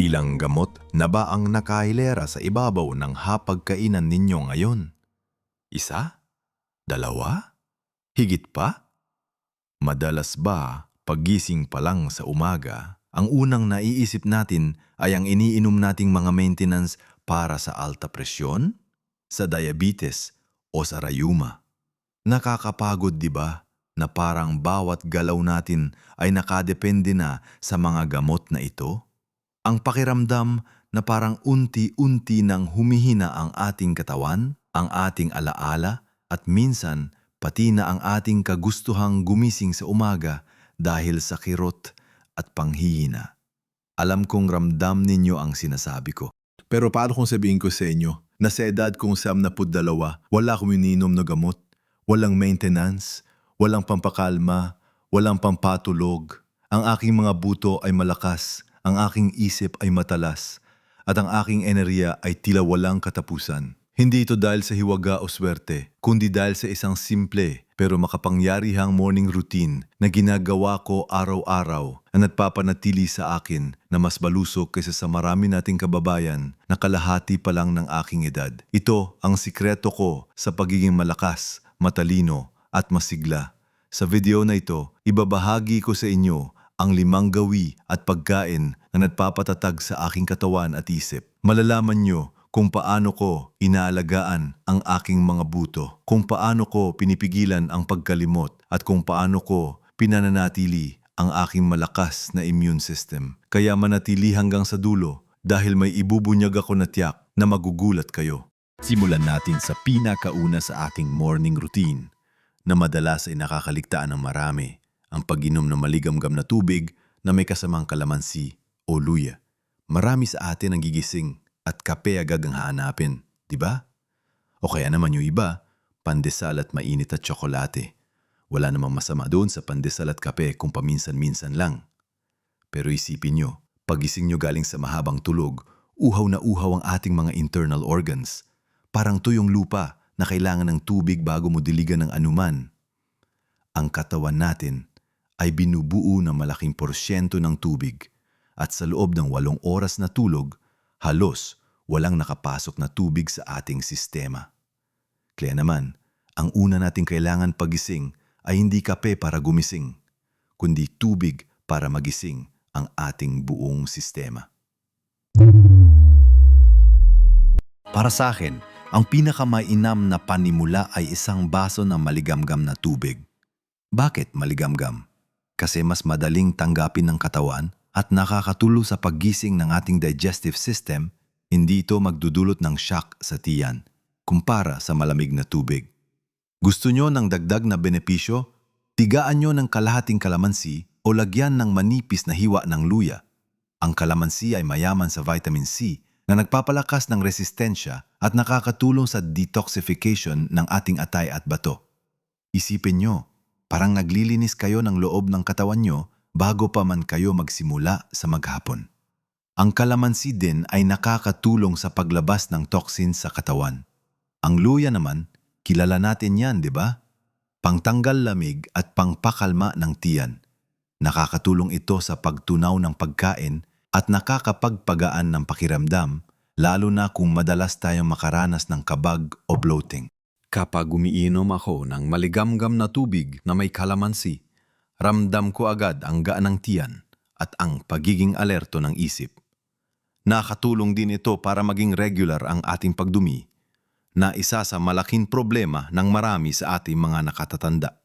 Ilang gamot na ba ang nakahilera sa ibabaw ng hapagkainan ninyo ngayon? Isa? Dalawa? Higit pa? Madalas ba, pagising pa lang sa umaga, ang unang naiisip natin ay ang iniinom nating mga maintenance para sa alta presyon, sa diabetes o sa rayuma? Nakakapagod di ba na parang bawat galaw natin ay nakadepende na sa mga gamot na ito? Ang pakiramdam na parang unti-unti nang humihina ang ating katawan, ang ating alaala, at minsan pati na ang ating kagustuhang gumising sa umaga dahil sa kirot at panghihina. Alam kong ramdam ninyo ang sinasabi ko. Pero paano kung sabihin ko sa inyo na sa edad kong siyam na dalawa, wala akong ininom na gamot, walang maintenance, walang pampakalma, walang pampatulog. Ang aking mga buto ay malakas, ang aking isip ay matalas, at ang aking enerhiya ay tila walang katapusan. Hindi ito dahil sa hiwaga o swerte, kundi dahil sa isang simple pero makapangyarihang morning routine na ginagawa ko araw-araw na nagpapanatili sa akin na mas balusok kaysa sa marami nating kababayan na kalahati pa lang ng aking edad. Ito ang sikreto ko sa pagiging malakas, matalino at masigla. Sa video na ito, ibabahagi ko sa inyo ang limang gawi at pagkain na nagpapatatag sa aking katawan at isip. Malalaman nyo kung paano ko inaalagaan ang aking mga buto, kung paano ko pinipigilan ang pagkalimot, at kung paano ko pinananatili ang aking malakas na immune system. Kaya manatili hanggang sa dulo dahil may ibubunyag ako na tiyak na magugulat kayo. Simulan natin sa pinakauna sa ating morning routine na madalas ay nakakaligtaan ng marami ang pag-inom ng maligamgam na tubig na may kasamang kalamansi o luya. Marami sa atin ang gigising at kape agad ang hahanapin, di ba? O kaya naman yung iba, pandesal at mainit at tsokolate. Wala namang masama doon sa pandesal at kape kung paminsan-minsan lang. Pero isipin nyo, pagising nyo galing sa mahabang tulog, uhaw na uhaw ang ating mga internal organs. Parang tuyong lupa na kailangan ng tubig bago mo diligan ng anuman. Ang katawan natin ay binubuo ng malaking porsyento ng tubig at sa loob ng walong oras na tulog, halos walang nakapasok na tubig sa ating sistema. Kaya naman, ang una nating kailangan pagising ay hindi kape para gumising, kundi tubig para magising ang ating buong sistema. Para sa akin, ang pinakamainam na panimula ay isang baso ng maligamgam na tubig. Bakit maligamgam? Kasi mas madaling tanggapin ng katawan at nakakatulong sa paggising ng ating digestive system, hindi ito magdudulot ng shock sa tiyan kumpara sa malamig na tubig. Gusto nyo ng dagdag na benepisyo? Tigaan nyo ng kalahating kalamansi o lagyan ng manipis na hiwa ng luya. Ang kalamansi ay mayaman sa vitamin C na nagpapalakas ng resistensya at nakakatulong sa detoxification ng ating atay at bato. Isipin nyo, parang naglilinis kayo ng loob ng katawan nyo bago pa man kayo magsimula sa maghapon. Ang kalamansi din ay nakakatulong sa paglabas ng toxins sa katawan. Ang luya naman, kilala natin yan, di ba? Pangtanggal lamig at pangpakalma ng tiyan. Nakakatulong ito sa pagtunaw ng pagkain at nakakapagpagaan ng pakiramdam, lalo na kung madalas tayong makaranas ng kabag o bloating. Kapag umiinom ako ng maligamgam na tubig na may kalamansi, ramdam ko agad ang gaan ng tiyan at ang pagiging alerto ng isip. Nakatulong din ito para maging regular ang ating pagdumi na isa sa malaking problema ng marami sa ating mga nakatatanda.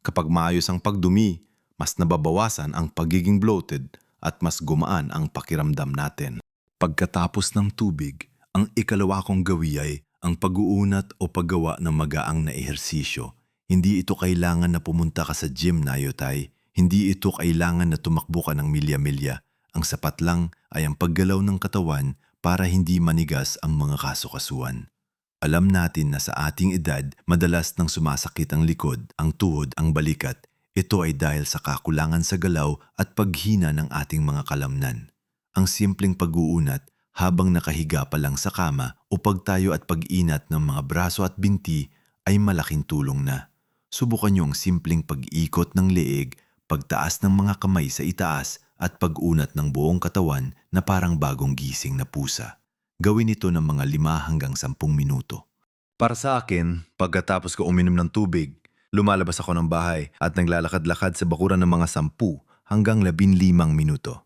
Kapag maayos ang pagdumi, mas nababawasan ang pagiging bloated at mas gumaan ang pakiramdam natin. Pagkatapos ng tubig, ang ikalawa kong gawi ay ang pag-uunat o paggawa ng magaang na ehersisyo. Hindi ito kailangan na pumunta ka sa gym na yotay. Hindi ito kailangan na tumakbo ka ng milya-milya. Ang sapat lang ay ang paggalaw ng katawan para hindi manigas ang mga kasukasuan. Alam natin na sa ating edad, madalas nang sumasakit ang likod, ang tuhod, ang balikat. Ito ay dahil sa kakulangan sa galaw at paghina ng ating mga kalamnan. Ang simpleng pag-uunat habang nakahiga pa lang sa kama o pagtayo at pag-inat ng mga braso at binti ay malaking tulong na. Subukan niyo ang simpleng pag-ikot ng leeg, pagtaas ng mga kamay sa itaas at pag-unat ng buong katawan na parang bagong gising na pusa. Gawin ito ng mga lima hanggang sampung minuto. Para sa akin, pagkatapos ko uminom ng tubig, lumalabas ako ng bahay at naglalakad-lakad sa bakuran ng mga sampu hanggang labinlimang minuto.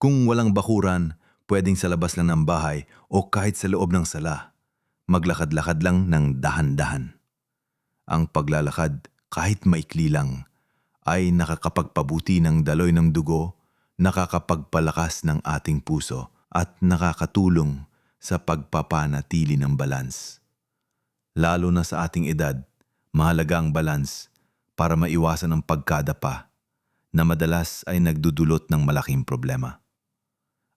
Kung walang bakuran, pwedeng sa labas lang ng bahay o kahit sa loob ng sala. Maglakad-lakad lang ng dahan-dahan. Ang paglalakad, kahit maikli lang, ay nakakapagpabuti ng daloy ng dugo, nakakapagpalakas ng ating puso at nakakatulong sa pagpapanatili ng balance. Lalo na sa ating edad, mahalaga ang balance para maiwasan ang pagkadapa na madalas ay nagdudulot ng malaking problema.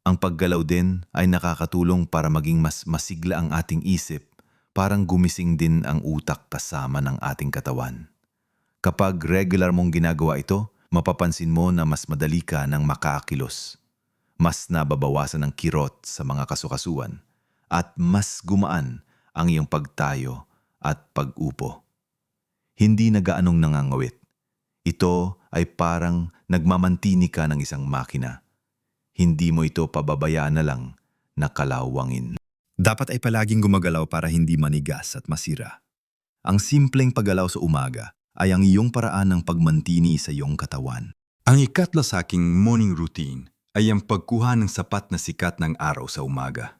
Ang paggalaw din ay nakakatulong para maging mas masigla ang ating isip, parang gumising din ang utak kasama ng ating katawan. Kapag regular mong ginagawa ito, mapapansin mo na mas madali ka ng makakilos. Mas nababawasan ang kirot sa mga kasukasuan at mas gumaan ang iyong pagtayo at pag-upo. Hindi na gaanong nangangawit. Ito ay parang nagmamantini ka ng isang makina. Hindi mo ito pababayaan na lang na kalawangin. Dapat ay palaging gumagalaw para hindi manigas at masira. Ang simpleng paggalaw sa umaga ay ang iyong paraan ng pagmantini sa iyong katawan. Ang ikatlo sa aking morning routine ay ang pagkuha ng sapat na sikat ng araw sa umaga.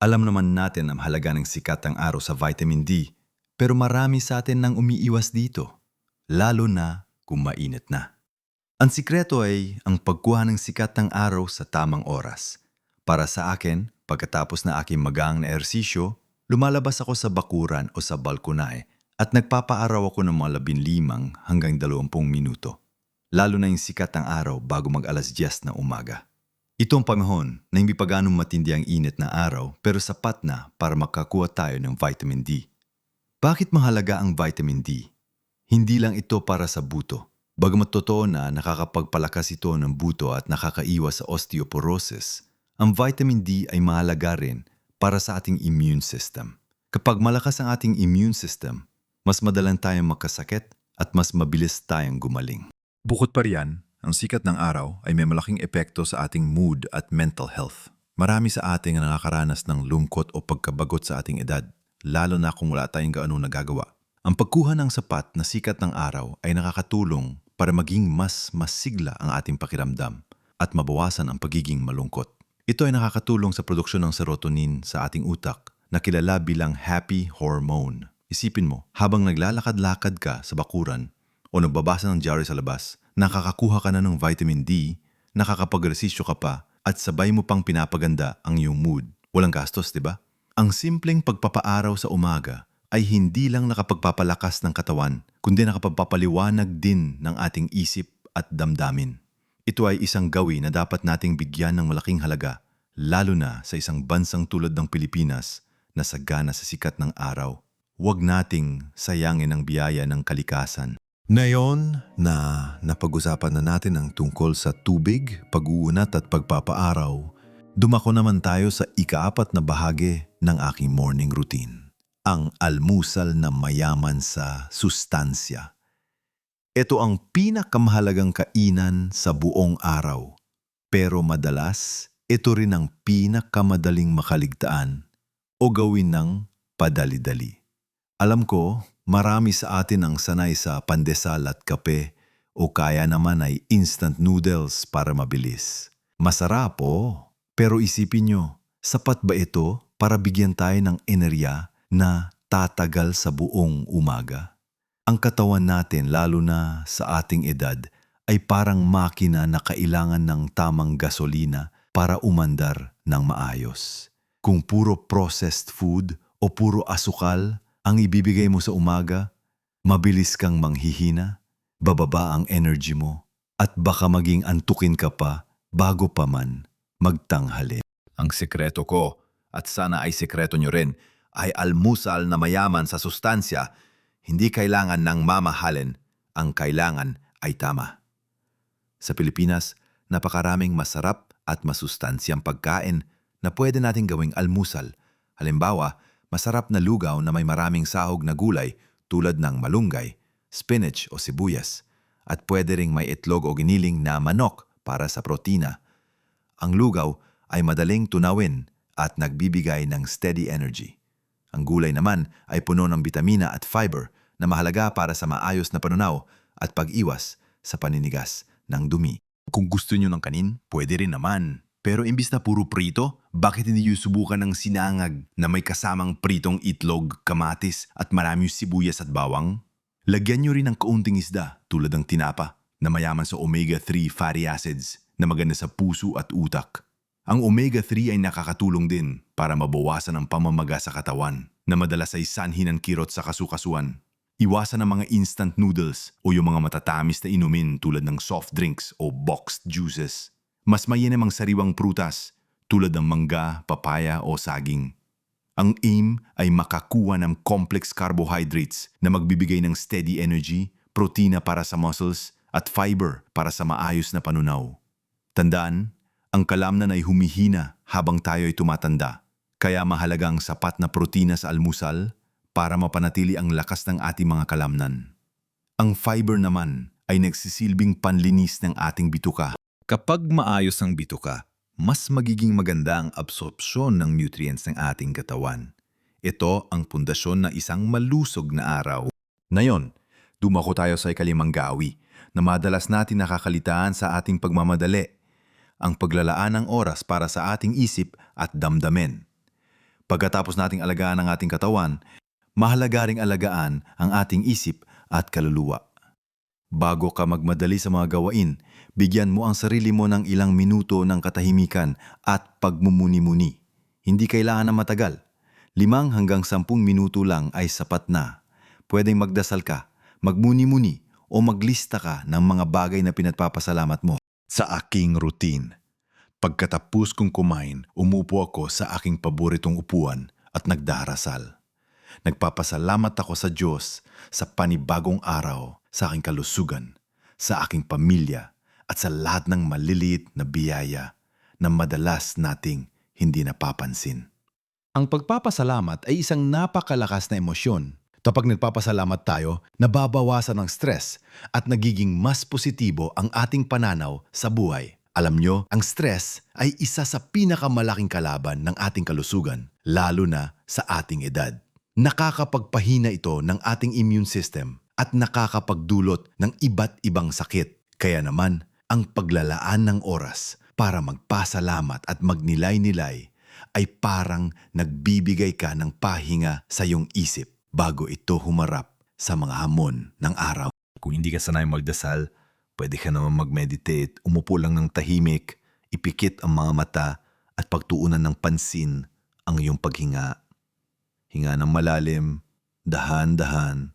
Alam naman natin ang halaga ng sikat ng araw sa vitamin D, pero marami sa atin nang umiiwas dito, lalo na kung mainit na. Ang sikreto ay ang pagkuha ng sikat ng araw sa tamang oras. Para sa akin, pagkatapos na aking magang na ersisyo, lumalabas ako sa bakuran o sa balkonae at nagpapaaraw ako ng mga labinlimang hanggang dalawampung minuto. Lalo na yung sikat ng araw bago mag alas 10 na umaga. Ito ang panahon na hindi pa ganong matindi ang init na araw pero sapat na para makakuha tayo ng vitamin D. Bakit mahalaga ang vitamin D? Hindi lang ito para sa buto. Bagamat totoo na nakakapagpalakas ito ng buto at nakakaiwas sa osteoporosis, ang vitamin D ay mahalaga rin para sa ating immune system. Kapag malakas ang ating immune system, mas madalang tayong makasakit at mas mabilis tayong gumaling. Bukod pa riyan, ang sikat ng araw ay may malaking epekto sa ating mood at mental health. Marami sa ating nakakaranas ng lungkot o pagkabagot sa ating edad, lalo na kung wala tayong gaano nagagawa. Ang pagkuha ng sapat na sikat ng araw ay nakakatulong para maging mas masigla ang ating pakiramdam at mabawasan ang pagiging malungkot. Ito ay nakakatulong sa produksyon ng serotonin sa ating utak na kilala bilang happy hormone. Isipin mo, habang naglalakad-lakad ka sa bakuran o nagbabasa ng diary sa labas, nakakakuha ka na ng vitamin D, nakakapagresisyo ka pa, at sabay mo pang pinapaganda ang iyong mood. Walang gastos, di ba? Ang simpleng pagpapaaraw sa umaga ay hindi lang nakapagpapalakas ng katawan, kundi nakapagpapaliwanag din ng ating isip at damdamin. Ito ay isang gawi na dapat nating bigyan ng malaking halaga, lalo na sa isang bansang tulad ng Pilipinas na sagana sa sikat ng araw. Huwag nating sayangin ang biyaya ng kalikasan. Ngayon na napag-usapan na natin ang tungkol sa tubig, pag-uunat at pagpapaaraw, dumako naman tayo sa ikaapat na bahagi ng aking morning routine. Ang almusal na mayaman sa sustansya. Ito ang pinakamahalagang kainan sa buong araw. Pero madalas, ito rin ang pinakamadaling makaligtaan o gawin ng padali-dali. Alam ko, marami sa atin ang sanay sa pandesal at kape o kaya naman ay instant noodles para mabilis. Masarap po, pero isipin nyo, sapat ba ito para bigyan tayo ng enerya na tatagal sa buong umaga? Ang katawan natin, lalo na sa ating edad, ay parang makina na kailangan ng tamang gasolina para umandar ng maayos. Kung puro processed food o puro asukal ang ibibigay mo sa umaga, mabilis kang manghihina, bababa ang energy mo, at baka maging antukin ka pa bago pa man magtanghali. Ang sekreto ko, at sana ay sekreto nyo rin, ay almusal na mayaman sa sustansya. Hindi kailangan ng mamahalin, ang kailangan ay tama. Sa Pilipinas, napakaraming masarap at masustansyang pagkain na pwede nating gawing almusal. Halimbawa, masarap na lugaw na may maraming sahog na gulay tulad ng malunggay, spinach o sibuyas. At pwede ring may itlog o giniling na manok para sa protina. Ang lugaw ay madaling tunawin at nagbibigay ng steady energy. Ang gulay naman ay puno ng bitamina at fiber na mahalaga para sa maayos na panunaw at pag-iwas sa paninigas ng dumi. Kung gusto nyo ng kanin, pwede rin naman. Pero imbis na puro prito, bakit hindi nyo subukan ng sinangag na may kasamang pritong itlog, kamatis at maraming sibuyas at bawang? Lagyan nyo rin ng kaunting isda tulad ng tinapa na mayaman sa omega-3 fatty acids na maganda sa puso at utak. Ang omega-3 ay nakakatulong din para mabawasan ang pamamaga sa katawan na madalas ay sanhi ng kirot sa kasukasuan. Iwasan ang mga instant noodles o yung mga matatamis na inumin tulad ng soft drinks o boxed juices. Mas mainam ang sariwang prutas tulad ng mangga, papaya o saging. Ang aim ay makakuha ng complex carbohydrates na magbibigay ng steady energy, protina para sa muscles, at fiber para sa maayos na panunaw. Tandaan, ang kalamnan ay humihina habang tayo ay tumatanda. Kaya mahalaga ang sapat na protina sa almusal para mapanatili ang lakas ng ating mga kalamnan. Ang fiber naman ay nagsisilbing panlinis ng ating bituka. Kapag maayos ang bituka, mas magiging maganda ang absorpsyon ng nutrients ng ating katawan. Ito ang pundasyon na isang malusog na araw. Ngayon, dumako tayo sa ikalimang gawi na madalas natin nakakalitaan sa ating pagmamadali. Ang paglalaan ng oras para sa ating isip at damdamin. Pagkatapos nating alagaan ang ating katawan, mahalaga ring alagaan ang ating isip at kaluluwa. Bago ka magmadali sa mga gawain, bigyan mo ang sarili mo ng ilang minuto ng katahimikan at pagmumuni-muni. Hindi kailangan na matagal. Limang hanggang sampung minuto lang ay sapat na. Pwedeng magdasal ka, magmuni-muni o maglista ka ng mga bagay na pinagpapasalamat mo. Sa aking routine, pagkatapos kong kumain, umupo ako sa aking paboritong upuan at nagdarasal. Nagpapasalamat ako sa Diyos sa panibagong araw, sa aking kalusugan, sa aking pamilya, at sa lahat ng maliliit na biyaya na madalas nating hindi napapansin. Ang pagpapasalamat ay isang napakalakas na emosyon. Kapag nagpapasalamat tayo, nababawasan ang stress at nagiging mas positibo ang ating pananaw sa buhay. Alam nyo, ang stress ay isa sa pinakamalaking kalaban ng ating kalusugan, lalo na sa ating edad. Nakakapagpahina ito ng ating immune system at nakakapagdulot ng iba't ibang sakit. Kaya naman, ang paglalaan ng oras para magpasalamat at magnilay-nilay ay parang nagbibigay ka ng pahinga sa iyong isip bago ito humarap sa mga hamon ng araw. Kung hindi ka sanay magdasal, pwede ka naman mag-meditate, umupo lang ng tahimik, ipikit ang mga mata at pagtuunan ng pansin ang iyong paghinga. Hinga ng malalim, dahan-dahan.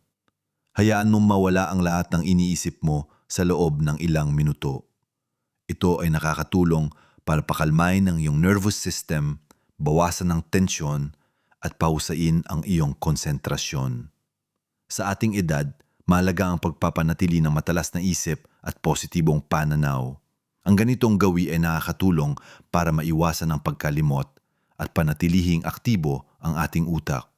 Hayaan mong mawala ang lahat ng iniisip mo sa loob ng ilang minuto. Ito ay nakakatulong para pakalmayin ang iyong nervous system, bawasan ng tensyon at pausain ang iyong konsentrasyon. Sa ating edad, mahalaga ang pagpapanatili ng matalas na isip at positibong pananaw. Ang ganitong gawi ay nakakatulong para maiwasan ang pagkalimot at panatilihing aktibo ang ating utak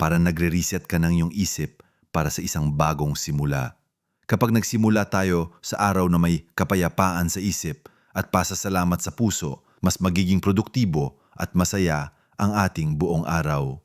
para nagre-reset ka ng iyong isip para sa isang bagong simula. Kapag nagsimula tayo sa araw na may kapayapaan sa isip at pasasalamat sa puso, mas magiging produktibo at masaya ang ating buong araw.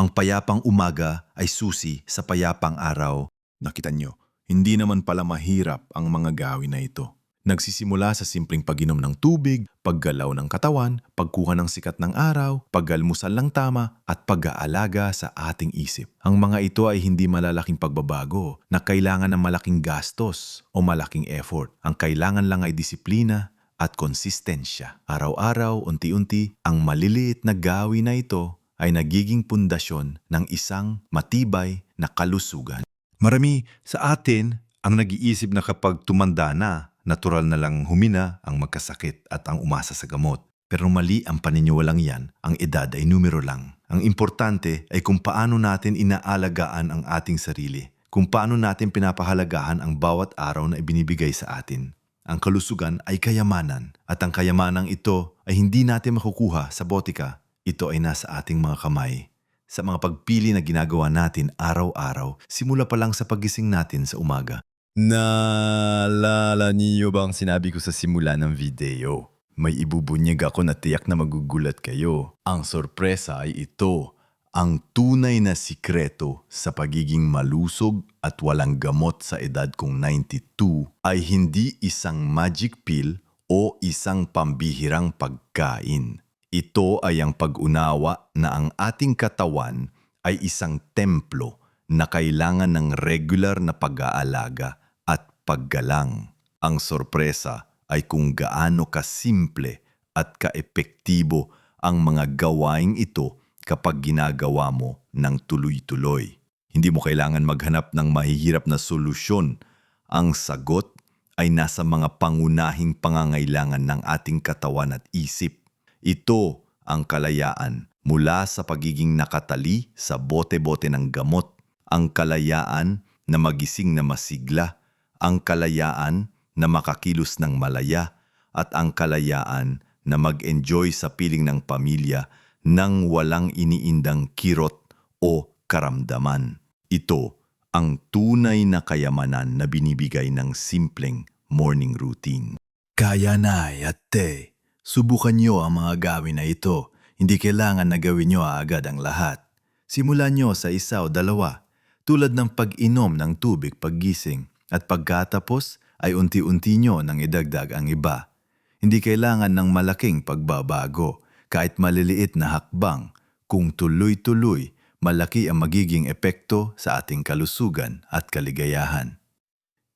Ang payapang umaga ay susi sa payapang araw. Nakita nyo, hindi naman pala mahirap ang mga gawin na ito. Nagsisimula sa simpleng pag-inom ng tubig, paggalaw ng katawan, pagkuha ng sikat ng araw, paggalmusal ng tama, at pag-aalaga sa ating isip. Ang mga ito ay hindi malalaking pagbabago na kailangan ng malaking gastos o malaking effort. Ang kailangan lang ay disiplina at konsistensya. Araw-araw, unti-unti, ang maliliit na gawi na ito ay nagiging pundasyon ng isang matibay na kalusugan. Marami sa atin ang nag-iisip na kapag tumanda na, natural na lang humina ang magkasakit at ang umasa sa gamot. Pero mali ang paniniwalang yan, ang edad ay numero lang. Ang importante ay kung paano natin inaalagaan ang ating sarili, kung paano natin pinapahalagahan ang bawat araw na ibinibigay sa atin. Ang kalusugan ay kayamanan at ang kayamanang ito ay hindi natin makukuha sa botika. Ito ay nasa ating mga kamay. Sa mga pagpili na ginagawa natin araw-araw, simula pa lang sa pagising natin sa umaga. Naalala niyo bang sinabi ko sa simula ng video? May ibubunyag ako na tiyak na magugulat kayo. Ang sorpresa ay ito, ang tunay na sikreto sa pagiging malusog at walang gamot sa edad kong 92 ay hindi isang magic pill o isang pambihirang pagkain. Ito ay ang pag-unawa na ang ating katawan ay isang templo na kailangan ng regular na pag-aalaga at paggalang. Ang sorpresa ay kung gaano kasimple at kaepektibo ang mga gawaing ito kapag ginagawa mo ng tuloy-tuloy. Hindi mo kailangan maghanap ng mahihirap na solusyon. Ang sagot ay nasa mga pangunahing pangangailangan ng ating katawan at isip. Ito ang kalayaan mula sa pagiging nakatali sa bote-bote ng gamot, ang kalayaan na magising na masigla, ang kalayaan na makakilos ng malaya, at ang kalayaan na mag-enjoy sa piling ng pamilya nang walang iniindang kirot o karamdaman. Ito ang tunay na kayamanan na binibigay ng simpleng morning routine. Kaya na, ate. Subukan nyo ang mga gawin na ito. Hindi kailangan na gawin nyo agad ang lahat. Simulan nyo sa isa o dalawa, tulad ng pag-inom ng tubig paggising at pagkatapos ay unti-unti nyo nang idagdag ang iba. Hindi kailangan ng malaking pagbabago, kahit maliliit na hakbang. Kung tuloy-tuloy, malaki ang magiging epekto sa ating kalusugan at kaligayahan.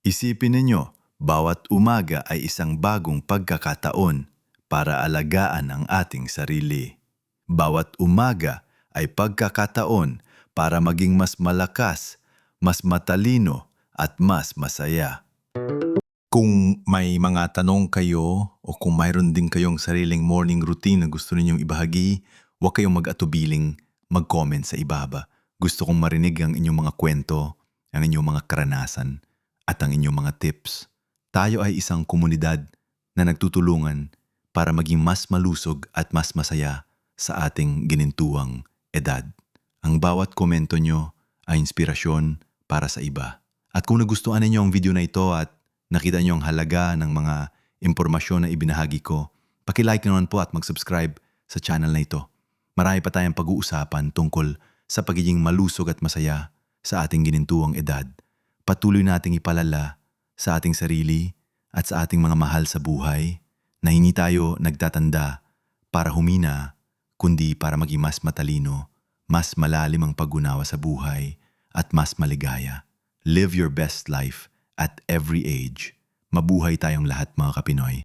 Isipin ninyo, bawat umaga ay isang bagong pagkakataon para alagaan ang ating sarili. Bawat umaga ay pagkakataon para maging mas malakas, mas matalino at mas masaya. Kung may mga tanong kayo o kung mayroon din kayong sariling morning routine na gusto ninyong ibahagi, huwag kayong mag-atubiling mag-comment sa ibaba. Gusto kong marinig ang inyong mga kwento, ang inyong mga karanasan, at ang inyong mga tips. Tayo ay isang komunidad na nagtutulungan para maging mas malusog at mas masaya sa ating ginintuang edad. Ang bawat komento nyo ay inspirasyon para sa iba. At kung nagustuhan ninyo ang video na ito at nakita nyo ang halaga ng mga impormasyon na ibinahagi ko, pakilike naman po at mag-subscribe sa channel na ito. Marami pa tayong pag-uusapan tungkol sa pagiging malusog at masaya sa ating ginintuang edad. Patuloy nating ipalala sa ating sarili at sa ating mga mahal sa buhay na hindi tayo nagtatanda para humina, kundi para maging mas matalino, mas malalim ang pag-unawa sa buhay at mas maligaya. Live your best life at every age. Mabuhay tayong lahat mga Kapinoy.